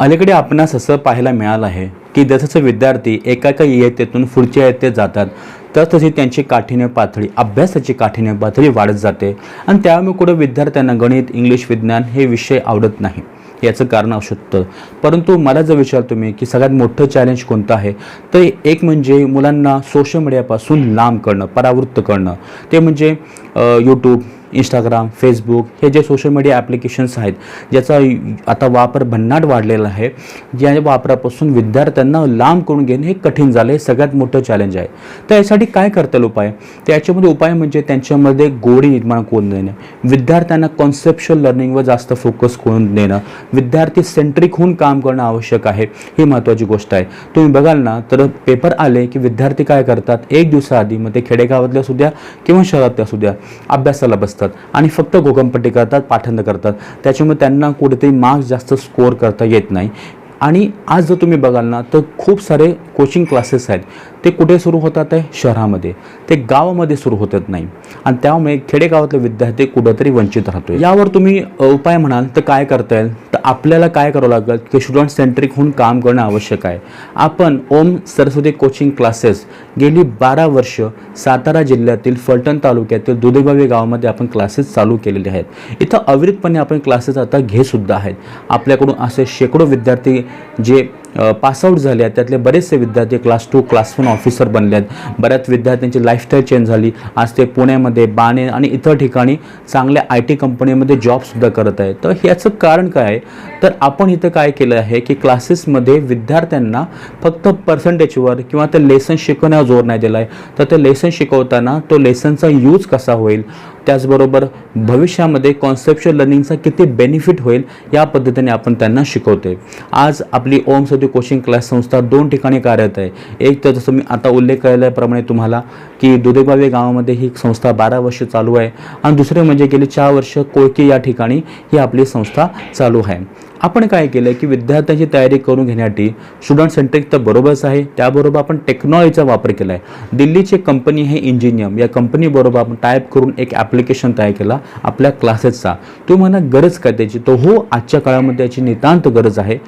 अलीकडे आपणास असं पाहायला मिळालं आहे की जसं विद्यार्थी एका एका इयत्तेतून पुढच्या इयत्तेत जातात तसतशी त्यांची काठीण्य पातळी अभ्यासाची काठीण्य पातळी वाढत जाते आणि त्यामुळे कुठं विद्यार्थ्यांना गणित इंग्लिश विज्ञान हे विषय आवडत नाही याचं कारण असू शकतं परंतु मला जर विचार तुम्ही की सगळ्यात मोठं चॅलेंज कोणतं आहे तर एक म्हणजे मुलांना सोशल मीडियापासून लांब करणं परावृत्त करणं. ते म्हणजे यूट्यूब इंस्टाग्राम फेसबुक हे जे सोशल मीडिया ॲप्लिकेशन्स आहेत ज्याचा आता वापर भन्नाट वाढलेला आहे ज्या वापरापासून विद्यार्थ्यांना लांब करून घेणे हे कठीण झालं. हे सगळ्यात मोठं चॅलेंज आहे. तर यासाठी काय करता येईल उपाय? तर याच्यामध्ये उपाय म्हणजे त्यांच्यामध्ये गोडी निर्माण करून देणं. विद्यार्थ्यांना कॉन्सेप्शल लर्निंगवर जास्त फोकस करून देणं. विद्यार्थी सेंट्रिक होऊन काम करणं आवश्यक आहे. ही महत्त्वाची गोष्ट आहे. तुम्ही बघाल ना तर पेपर आले की विद्यार्थी काय करतात? एक दिवसाआधी मग ते खेडेगावातले असू द्या किंवा शहरातले असू द्या अभ्यासाला बसतात. आणि फक्त घोकंपट्टी करतात पाठंद करतात. त्याच्यामुळे त्यांना कुठेतरी मार्क्स जास्त स्कोअर करता येत नाही. आणि आज जर तुम्ही बघाल ना तर खूप सारे कोचिंग क्लासेस आहेत. ते कुठे सुरू होतात आहे? शहरामध्ये. ते गावामध्ये सुरू होतात नाही. आणि त्यामुळे खेडेगावातले विद्यार्थी कुठंतरी वंचित राहतो यावर तुम्ही उपाय म्हणाल तर काय करता येईल? आपल्याला काय करावं लागेल? की स्टुडंट सेंट्रिक होऊन काम करणं आवश्यक आहे. आपण ओम सरस्वती कोचिंग क्लासेस गेली बारा वर्ष सातारा जिल्ह्यातील फलटण तालुक्यातील दुधेबावी गावामध्ये आपण क्लासेस चालू केलेले आहेत. इथं अविरतपणे आपण क्लासेस आता घेसुद्धा आहेत. आपल्याकडून असे शेकडो विद्यार्थी जे पासआउट झाले आहेत. त्यातले बरेचसे विद्यार्थी class two class one officer बनले आहेत. बऱ्याच विद्यार्थ्यांची लाईफस्टाईल चेंज झाली. आज ते पुण्यामध्ये बाणे आणि इतर ठिकाणी चांगल्या आय टी कंपनीमध्ये जॉबसुद्धा करत आहेत. तर ह्याचं कारण काय आहे? तर आपण इथं काय केलं आहे की क्लासेसमध्ये विद्यार्थ्यांना फक्त पर्सेंटेजवर किंवा ते लेसन शिकवण्यावर जोर नाही दिला आहे. तर ते लेसन शिकवताना तो लेसनचा यूज कसा होईल? त्याचबरोबर भविष्यामध्ये कॉन्सेप्च्युअल लर्निंगचा किती बेनिफिट होईल? या पद्धतीने आपण त्यांना शिकवते आज आपली ओम सदी कोचिंग क्लास संस्था दोन ठिकाणी कार्यरत आहे. एक तर जसं मी आता उल्लेख केल्याप्रमाणे तुम्हाला की दुधेबावे गावामध्ये ही संस्था बारा वर्ष चालू आहे. आणि दुसरे म्हणजे गेली चार वर्ष कोळके या ठिकाणी ही आपली संस्था चालू आहे. आपण काय केलं की विद्यार्थ्यांची तयारी करून घेण्यासाठी स्टुडंट सेंट्रिक तर बरोबरच आहे. त्याबरोबर आपण टेक्नॉलॉजीचा वापर केला आहे दिल्लीची कंपनी हे इंजिनियम या कंपनीबरोबर आपण टाईप करून एक ॲप्लिकेशन तयार केला आपल्या क्लासेसचा तो म्हणा गरज काय त्याची? तो हो आजच्या काळामध्ये याची नितांत गरज आहे.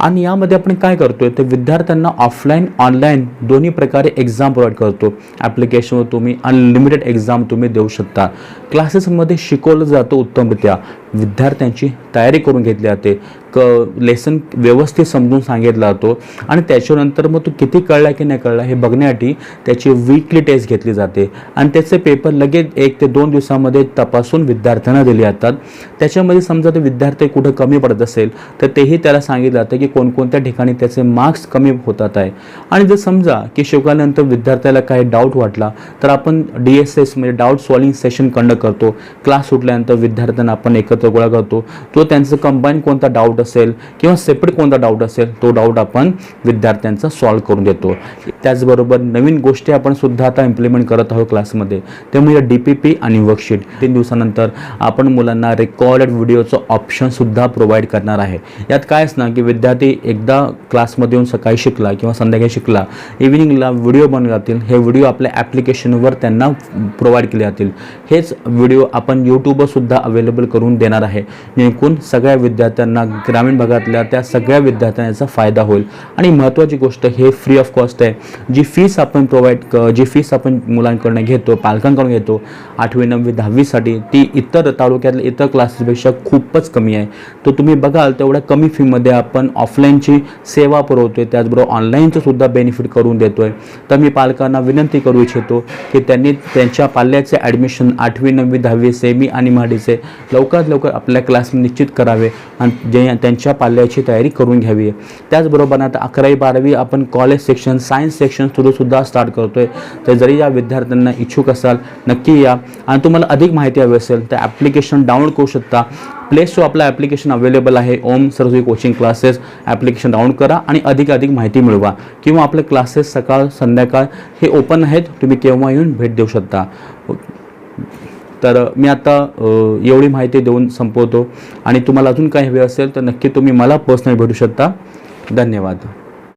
आणि यामध्ये आपण काय करतोय तर विद्यार्थ्यांना ऑफलाईन ऑनलाईन दोन्ही प्रकारे एक्झाम प्रोव्हाइड करतो. ॲप्लिकेशनवर तुम्ही अनलिमिटेड एक्झाम तुम्ही देऊ शकता. क्लासेसमध्ये शिकवलं जातं उत्तमरित्या. विद्यार्थ्यांची तयारी करून घेतली जाते. क लेसन व्यवस्थित समजून सांगितला जातो आणि त्याच्यानंतर मग तो किती कळला की नाही कळला हे बघण्यासाठी त्याची वीकली टेस्ट घेतली जाते. आणि त्याचे पेपर लगेच एक ते दोन दिवसामध्ये तपासून विद्यार्थ्यांना दिले जातात. त्याच्यामध्ये समजा ते विद्यार्थी कुठं कमी पडत असेल तर तेही त्याला सांगितलं जातं की कोणकोणत्या ठिकाणी त्याचे मार्क्स कमी होतात आहे. आणि जर समजा की शिकवल्यानंतर विद्यार्थ्याला काही डाऊट वाटला तर आपण डी एस एस म्हणजे डाऊट सॉल्विंग सेशन कंडक्ट करतो. क्लास सुटल्यानंतर विद्यार्थ्यांना आपण एकत्र गोळा करतो. तो त्यांचं कंबाईन कोणता डाऊट असेल किंवा सेपरेट कोणता डाऊट असेल तो डाऊट आपण विद्यार्थ्यांचा सॉल्व्ह करून देतो. त्याचबरोबर नवीन गोष्टी आपण सुद्धा आता इम्प्लिमेंट करत आहोत क्लासमध्ये ते म्हणजे डी पी पी आणि वर्कशीट तीन दिवसानंतर आपण मुलांना रेकॉर्डेड व्हिडिओचं ऑप्शनसुद्धा प्रोव्हाइड करणार आहे. यात काय असणार की विद्यार्थी एकदा क्लासमध्ये येऊन सकाळी शिकला किंवा संध्याकाळी शिकला इव्हिनिंगला व्हिडिओ बनवले जातील हे व्हिडिओ आपल्या ॲप्लिकेशनवर त्यांना प्रोव्हाइड केले जातील. हेच व्हिडिओ आपण यूट्यूबवर सुद्धा अवेलेबल करून देणार आहे. जेणेकरून सगळ्या विद्यार्थ्यांना ग्रामीण भागातल्या त्या सगळ्या विद्यार्थ्यांचा फायदा होईल. आणि महत्त्वाची गोष्ट हे फ्री ऑफ कॉस्ट आहे. जी फीस आपण प्रोव्हाइड जी फीस आपण मुलांकडून घेतो पालकांकडून घेतो आठवी नववी दहावीसाठी ती इतर तालुक्यातल्या इतर क्लासेसपेक्षा खूपच कमी आहे. तर तुम्ही बघाल तेवढ्या कमी फीमध्ये आपण ऑफलाईनची सेवा पुरवतोय. त्याचबरोबर ऑनलाईनचं सुद्धा बेनिफिट करून देतोय. तर मी पालकांना विनंती करू इच्छितो की त्यांनी त्यांच्या पाल्याचे ॲडमिशन आठवी नववी दहावी सेमी आणि महाडीचे लवकरात लवकर आपल्या क्लास निश्चित करावे. आणि जे त्यांच्या पाल्याची तयारी करून घ्यावी. त्याचबरोबर आता अकरावी बारावी आपण कॉलेज सेक्शन सायन्स सेक्शन थ्रूसुद्धा स्टार्ट करतो आहे तर जरी या विद्यार्थ्यांना इच्छुक असाल नक्की या. आणि तुम्हाला अधिक माहिती हवी असेल तर ॲप्लिकेशन डाउनलोड करू शकता. प्ले स्टोर आपलं ॲप्लिकेशन अवेलेबल आहे. Om Saraswati coaching classes application download करा आणि अधिक अधिक माहिती मिळवा. किंवा आपले क्लासेस सकाळ संध्याकाळ हे ओपन आहेत. तुम्ही केव्हा येऊन भेट देऊ शकता. तर मी आता एवढी माहिती देऊन संपवतो. आणि तुम्हाला अजून काही हवे असेल तर नक्की तुम्ही मला पर्सनली भेटू शकता. धन्यवाद.